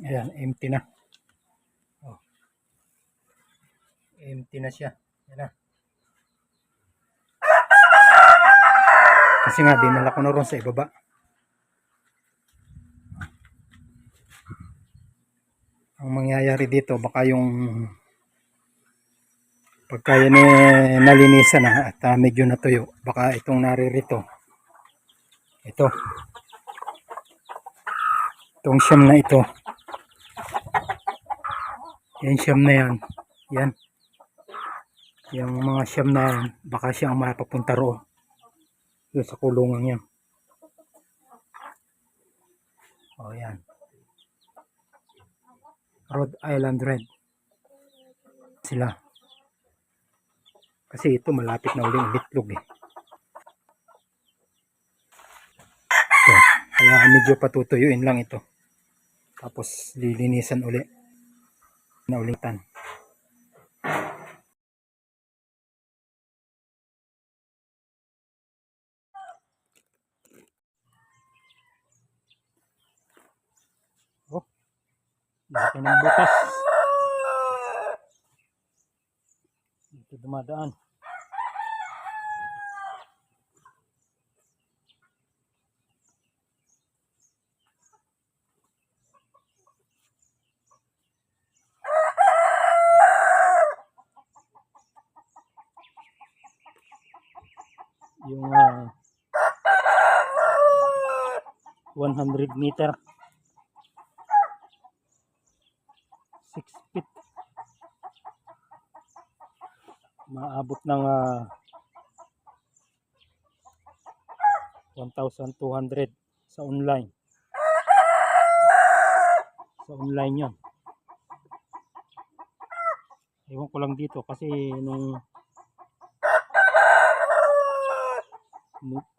Ayan, empty na. Oh. Empty na siya. Ayan na. Kasi nga, dinala ko na ron sa ibaba. Ang mangyayari dito, baka yung pagka yan eh, nalinisan na at ah, medyo natuyo, baka itong naririto. Ito. Itong siyam na ito. Yan siyam na yan. Yan. Yung mga siyam na yan, baka siya ang mapapunta roon. Doon sa kulungan yan. O yan. Rhode Island Red. Sila. Kasi ito malapit na uling bitlog eh. Ito. Kaya medyo patutuyuin lang ito. Tapos lilinisan uli. Na ulitan. Oh. Laki ng butas. Dito dumadaan. Yung ah, 100 meter. 6 feet. Maabot ng ah, 1,200 sa online. Sa online yun. Ewan ko lang dito kasi nung mu-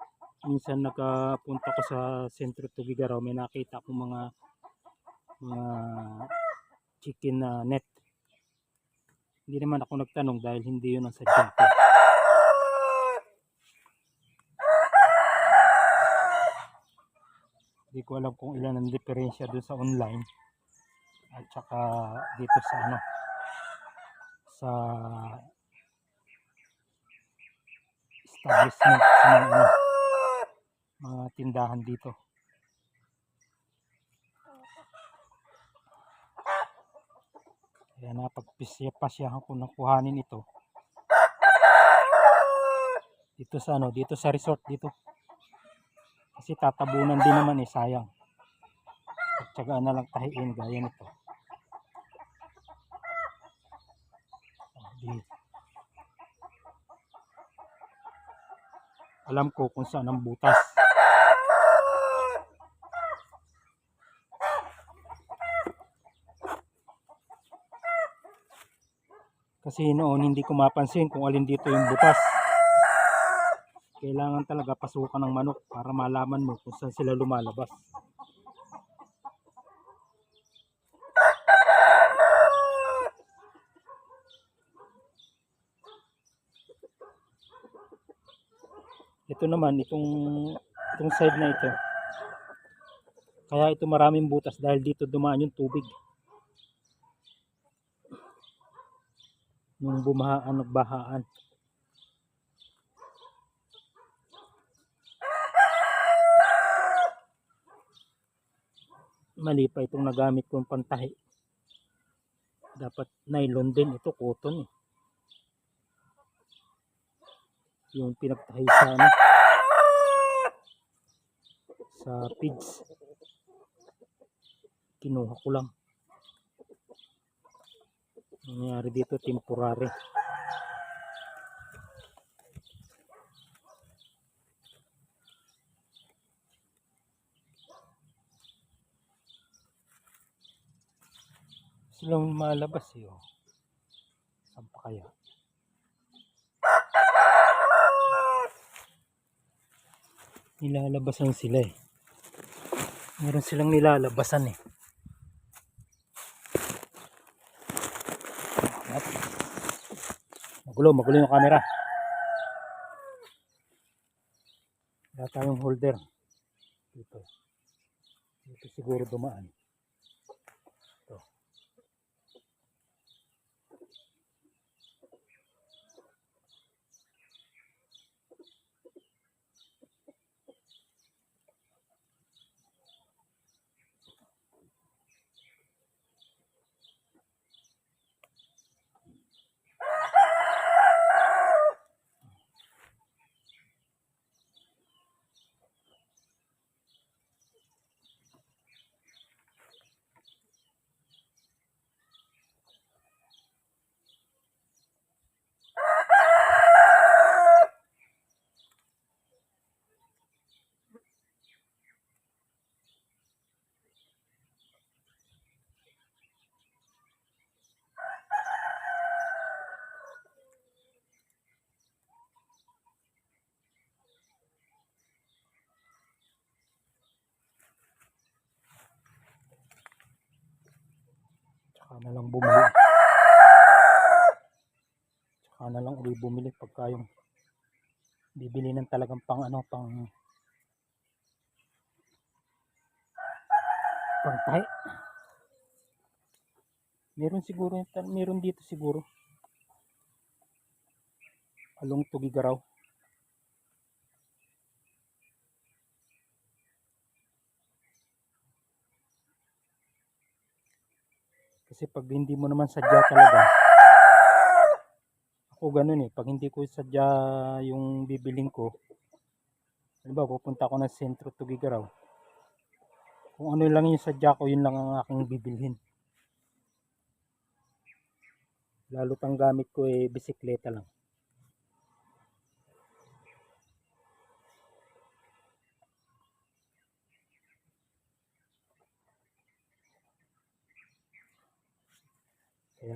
minsan nakapunta ko sa sentro Tugigaraw may nakita akong mga mga chicken na net. Hindi naman ako nagtanong dahil hindi yun ang sadya ko. Hindi ko alam kung ilan ang diferensya doon sa online at saka dito sa ano sa establishment sa ano mga tindahan dito. Kaya napagpasyahan ko na kuhanin ito. Dito sa ano dito sa resort dito. Kasi tatabunan din naman eh sayang. At saka na lang tahiin gaya nito. Alam ko kung saan ang butas kasi noon hindi ko mapansin kung alin dito yung butas. Kailangan talaga pasukan ng manok para malaman mo kung saan sila lumalabas. Ito naman itong itong side na ito. Kaya ito maraming butas dahil dito dumaan yung tubig nung bumahaan nagbahaan mali pa itong nagamit kong pantahi. Dapat nylon din ito cotton eh. yung pinagtahi sa ano? Sa pigs. Kinuha ko lang nangyari dito temporary. Silang lumalabas eh oh. saan pa kaya? Nilalabasan sila eh. Meron silang nilalabasan eh At, magulo magulo yung camera. Wala tayong holder. Dito. Dito siguro dumaan na lang bumili. Tsaka na lang uli bumili pagka yung bibili ng talagang pang ano, pang tahi. Meron siguro, meron dito siguro. Along Tugigaraw. Kasi pag hindi mo naman sadya talaga, ako ganun eh, pag hindi ko sadya yung bibiling ko, halimbawa pupunta ako ng sentro Tugigaraw, kung ano lang yung sadya ko, yun lang ang aking bibilhin. Lalo tang gamit ko eh, bisikleta lang.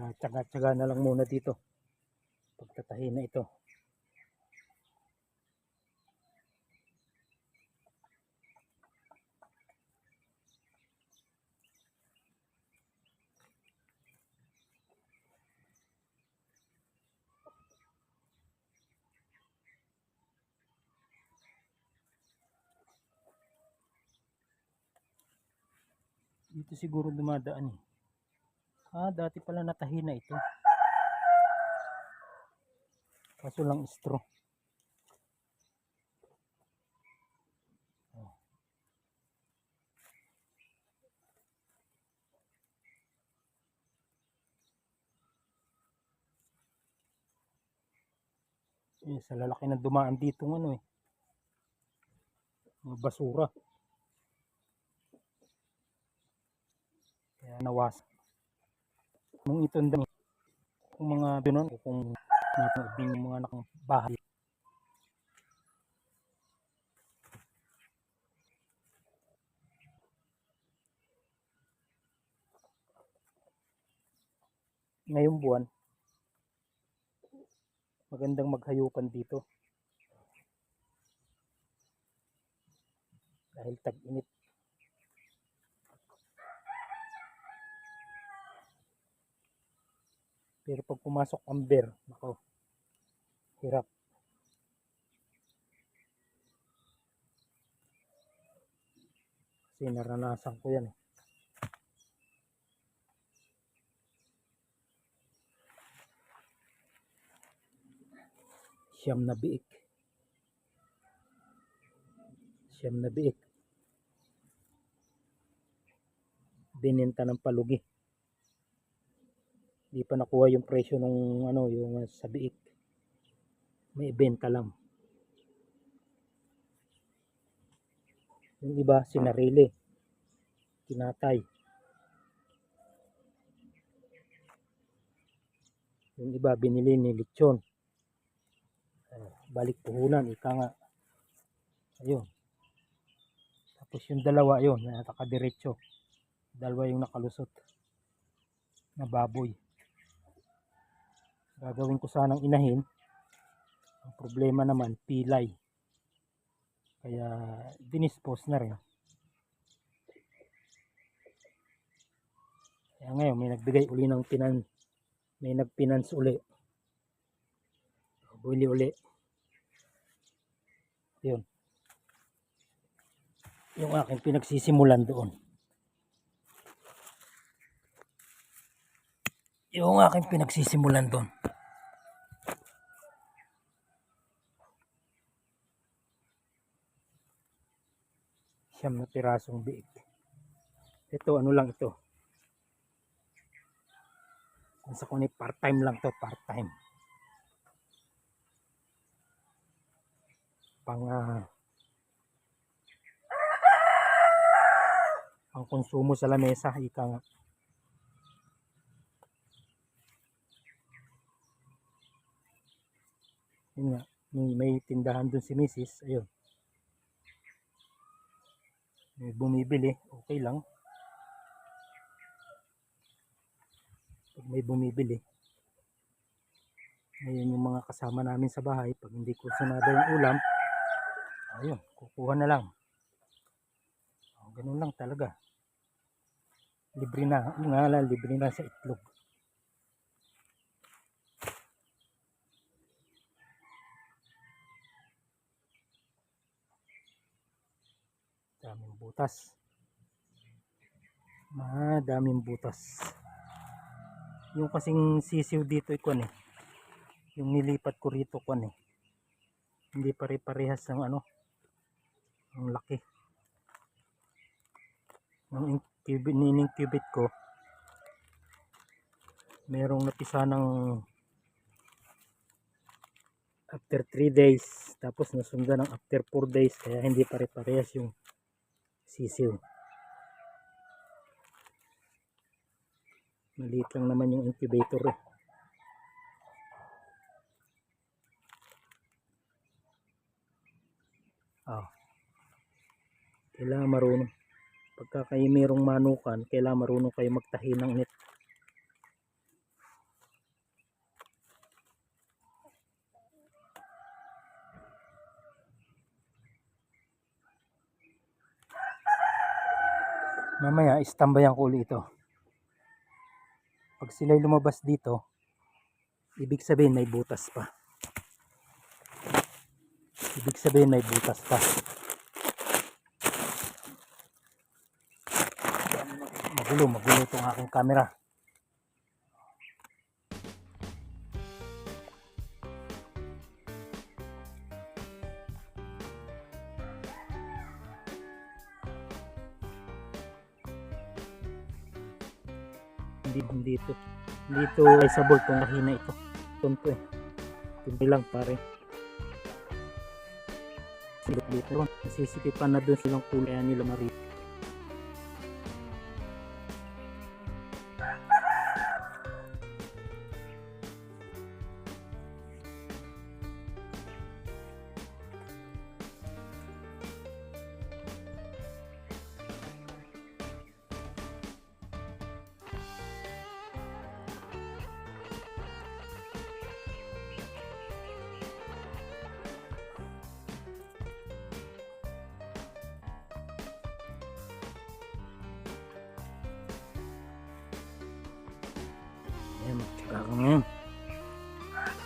Kaya tsaga-tsaga na lang muna dito. Pagtatahi na ito. Dito siguro dumadaan eh. Ah, dati pala natahi na ito. Kaso lang straw. Oh. Eh, sa lalaki na dumaan dito ng ano eh. Basura. Kaya nawasak. Nung itong dami, kung mga binon, kung natin din yung mga nakang bahay. Ngayong buwan, magandang maghayupan dito. Dahil tag-init. Pero pag pumasok ang bear, nako, hirap. Kasi naranasan ko yan eh. Siyam na biik. Siyam na biik. Bininta ng palugi di pa nakuha yung presyo ng ano yung sa biik. May benta lang. Yung iba sinarili tinatay. Yung iba binili ni lechon. Uh, balik puhunan ika nga. Ayun. Tapos yung dalawa yun nakakadiretso dalawa yung nakalusot. Na baboy gagawin ko sanang inahin. Ang problema naman pilay. Kaya dinispose na rin. Kaya ngayon may nagbigay uli ng pinan may nagpinance uli. Buli uli. Yun. Yung aking pinagsisimulan doon yung aking pinagsisimulan doon siyam na pirasong biik. Ito, ano lang ito. Kung sa kunin, part-time lang to, part-time. Pang, uh, pang konsumo sa lamesa, ika nga. Yun nga, may, tindahan dun si Mrs. Ayun. may bumibili, okay lang. Pag may bumibili, ngayon yung mga kasama namin sa bahay, pag hindi ko sunada yung ulam, ayun, kukuha na lang. Oh, ganun lang talaga. libre na nga lang libre na sa itlog butas. Madaming butas. Yung kasing sisiw dito ikon eh. Yung nilipat ko rito kwan eh. Hindi pare-parehas ng ano ang laki. Ng incubate, ko merong napisa ng after 3 days tapos nasundan ng after 4 days kaya hindi pare-parehas yung sisiw. Maliit lang naman yung incubator eh. Ah. Kailangan marunong. Pagka kayo mayroong manukan kailangan marunong kayo magtahi ng net mamaya istambayan ko ulit ito. Pag sila'y lumabas dito ibig sabihin may butas pa. Ibig sabihin may butas pa. Magulo magulo itong aking camera hindi dito. Dito ay sabol itong mahina ito. Tonto eh. Hindi lang pare. Silip dito. Nasisikipan na doon silang kulay nila mari Ka ngayon.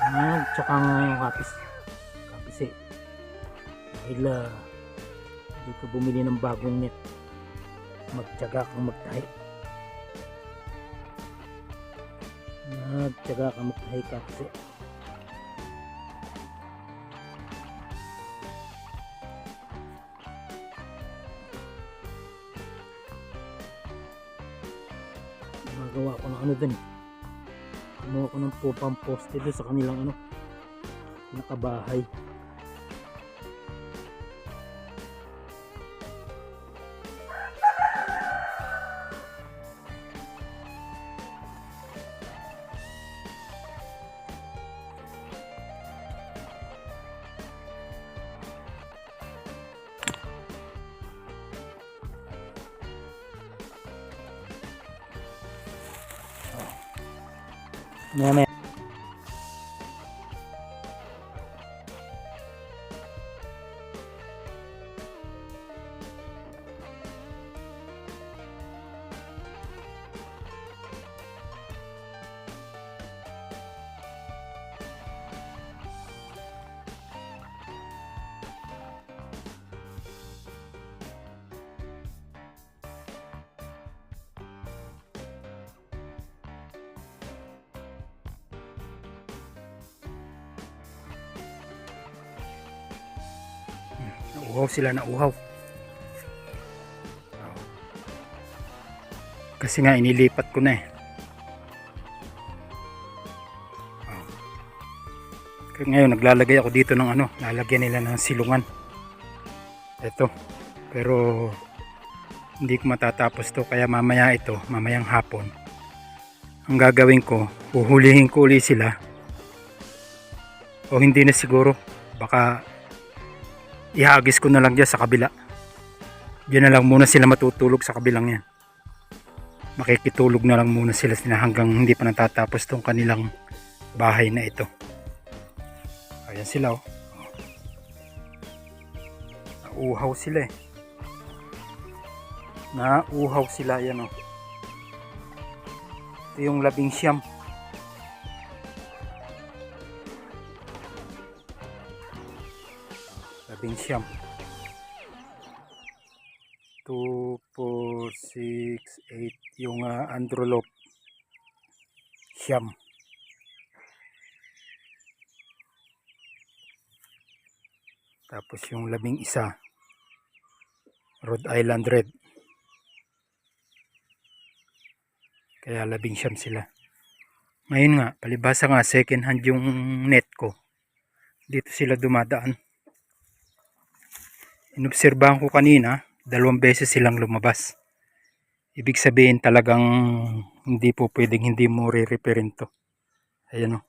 Ayan, tsaka nga yung kapis. Kapis eh. Dahil ah, hindi ka bumili ng bagong net. Magtyaga kang magtahi. Magtyaga kang magtahi kapis eh. Magawa ko ng ano dun eh. Kumuha ko ng pupang poste doon sa kanilang ano, nakabahay. Yeah, man. Nauhaw sila, nauhaw. Kasi nga inilipat ko na eh. Kaya ngayon naglalagay ako dito ng ano, lalagyan nila ng silungan. Ito. Pero hindi ko matatapos to kaya mamaya ito, mamayang hapon. Ang gagawin ko, huhulihin ko uli sila. O hindi na siguro, baka ihagis ko na lang dyan sa kabila. Diyan na lang muna sila matutulog sa kabilang yan. Makikitulog na lang muna sila hanggang hindi pa natatapos tong kanilang bahay na ito. Ayan sila oh. Nauuhaw sila eh. Nauuhaw sila yan oh. Ito yung labing siyam. Labing siyam. 2, 4, 6, 8. Yung uh, androlop. Siyam. Tapos yung labing isa. Rhode Island Red. Kaya labing siyam sila. Ngayon nga, palibasa nga second hand yung net ko. Dito sila dumadaan. Inobserbahan ko kanina, dalawang beses silang lumabas. Ibig sabihin talagang hindi po pwedeng hindi mo re-referin to. Ayan o.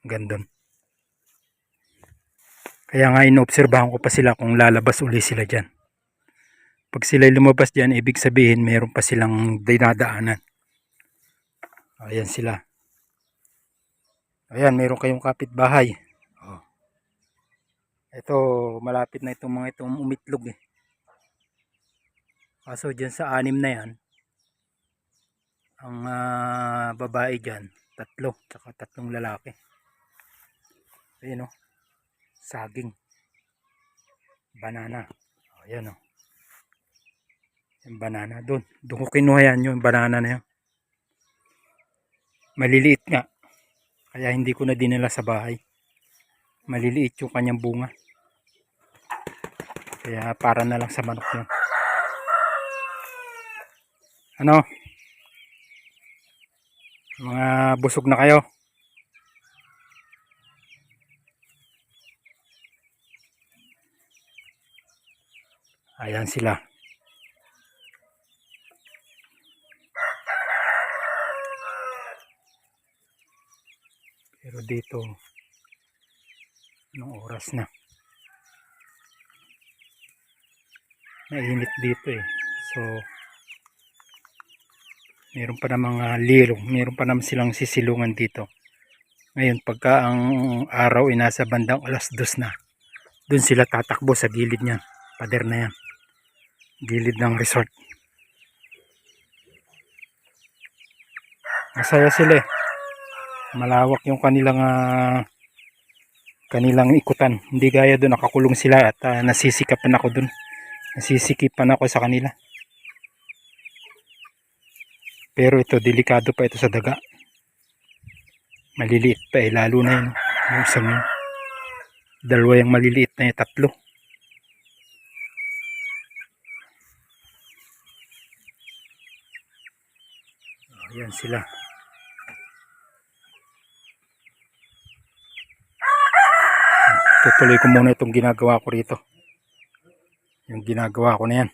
Gandun. Kaya nga inobserbahan ko pa sila kung lalabas uli sila dyan. Pag sila lumabas dyan, ibig sabihin meron pa silang dinadaanan. Ayan sila. Ayan, meron kayong kapitbahay. Oh. Ito, malapit na itong mga itong umitlog eh. Kaso dyan sa anim na yan, ang ah, babae dyan, tatlo, tsaka tatlong lalaki. Ayan o, saging, banana. O, ayan o. Yung banana, doon. Doon ko kinuha yan, yung banana na yun. Maliliit nga. Kaya hindi ko na dinala sa bahay. Maliliit yung kanyang bunga. Kaya para na lang sa manok yun. Ano? Mga busog na kayo? Ayan sila. Pero dito, anong oras na? Mainit dito eh. So, meron pa na mga lirong, meron pa naman silang sisilungan dito. Ngayon, pagka ang araw ay nasa bandang alas dos na, dun sila tatakbo sa gilid niyan. Pader na yan. Gilid ng resort. Masaya sila eh. Malawak yung kanilang ah, kanilang ikutan. Hindi gaya doon nakakulong sila at ah, nasisikapan ako doon. Nasisikipan ako sa kanila. Pero ito, delikado pa ito sa daga. Maliliit pa eh, lalo na yun. Yung yun. Dalawa yung maliliit na yung tatlo. Ayan sila. Tutuloy ko muna itong ginagawa ko rito. Yung ginagawa ko na yan.